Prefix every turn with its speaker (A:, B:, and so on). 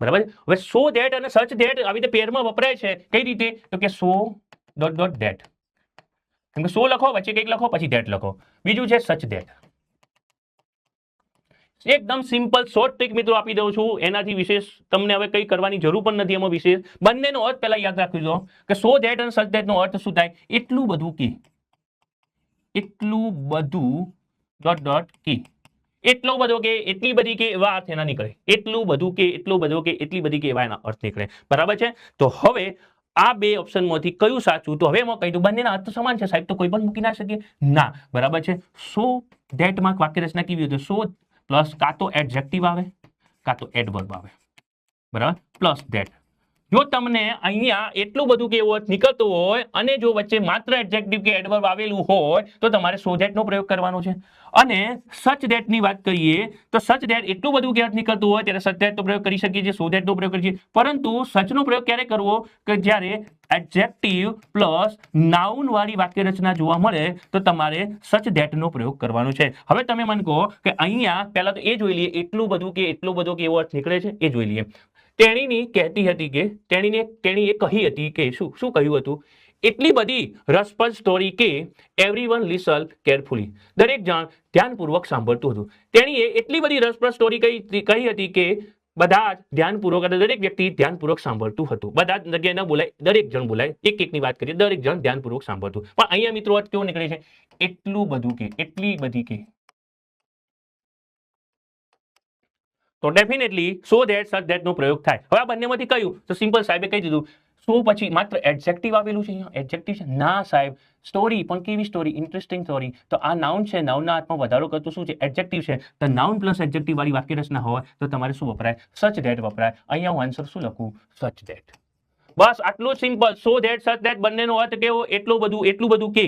A: બરાબર? હવે so that અને સચ ધેટ આવી રીતે પેરમાં વપરાય છે, કઈ રીતે? તો કે સો ડોટ ડોટ ધેટ કેમ કે સો લખો, વચ્ચે કંઈક લખો, પછી ધેટ લખો. બીજું છે સચ ધેટ એકદમ સિમ્પલ શોર્ટ ટ્રીક મિત્રો આપી દઉં છું. એનાથી વિશેષ તમને હવે કંઈ કરવાની જરૂર પણ નથી એમાં વિશેષ. બંનેનો અર્થ પહેલાં યાદ રાખજો કે સો ધેટ અને સચ ધેટનો અર્થ શું થાય? એટલું બધું કી એટલું બધું ડોટ ડોટ કી એટલો બધો કે એટલી બધી કે એવા અર્થ એના નીકળે. એટલું બધું કે એટલું બધો કે એટલી બધી કે એવા એના અર્થ નીકળે. બરાબર છે? તો હવે આ બે ઓપ્શનમાંથી કયું સાચું? તો હવે એમાં કહી દઉં, બંનેના અર્થ સમાન છે સાહેબ, તો કોઈ પણ મૂકી ના શકીએ ના. બરાબર છે? સો ધેટમાં વાક્ય રચના કેવી હોય સો પ્લસ કાં તો એડજેક્ટિવ આવે, કાં તો એડવર્બ આવે. બરાબર? પ્લસ ધેટ જો તમને અહીંયા એટલું બધું કે એવો અર્થ નીકળતો હોય અને જો વચ્ચે માત્ર એડજેક્ટિવ કે એડવર્બ આવેલું હોય, તો તમારે સો ધેટનો પ્રયોગ કરવાનો છે. અને સચ ધેટની વાત કરીએ, તો સચ ધેટ એટલું બધું કે નીકળતું હોય, ત્યારે સચ ધેટનો પ્રયોગ કરી શકીએ છીએ સો ધેટનો પ્રયોગ કરીએ છીએ. પરંતુ સચનો પ્રયોગ ક્યારે કરવો? કે જ્યારે એડજેક્ટિવ પ્લસ નાઉન વાળી વાક્ય રચના જોવા મળે, તો તમારે સચ ધેટનો પ્રયોગ કરવાનો છે. હવે તમે મને કહો કે અહીંયા પહેલા તો એ જોઈ લઈએ, એટલું બધું કે, એટલું બધું કે એવો અર્થ નીકળે છે, એ જોઈ લઈએ. તેણીની કહેતી હતી કે, તેણીને, તેણીએ કહી હતી કે શું શું કહ્યું હતું? એટલી બધી રસપ્રદ સ્ટોરી કે એવરીવન લિસલ કેરફુલી દરેક જણ ધ્યાનપૂર્વક સાંભળતું હતું. તેણીએ એટલી બધી રસપ્રદ સ્ટોરી કહી કહી હતી કે બધા જ ધ્યાનપૂર્વક અને દરેક વ્યક્તિ ધ્યાનપૂર્વક સાંભળતું હતું. બધા જ જગ્યાએ ન બોલાય, દરેક જણ બોલાય. એક એકની વાત કરીએ, દરેક જણ ધ્યાનપૂર્વક સાંભળતું. પણ અહીંયા મિત્રો કેવો નીકળે છે? એટલું બધું કે, એટલી બધી કે તો definitely so that such that નો પ્રયોગ થાય. હવે આ બંનેમાંથી કયું? તો સિમ્પલ સાહેબે કહી દીધું સો પછી માત્ર એડજેક્ટિવ આવેલું છે અહીંયા. એડજેક્ટિવ છે? ના સાહેબ. સ્ટોરી પણ કેવી સ્ટોરી ઇન્ટરેસ્ટિંગ સ્ટોરી તો આ નાઉન છે નાઉનના હાથમાં વધારો કરતું શું છે? એડજેક્ટિવ છે. તો નાઉન પ્લસ એડજેક્ટિવ વાળી વાક્ય રચના હોય તો તમારે શું વપરાય? સચ ધેટ વપરાય. અહીંયા હું આન્સર શું લખું? સચ ધેટ બસ, આટલું simple so that such that બંનેનો અર્થ કેવો? એટલું બધું એટલું બધું કે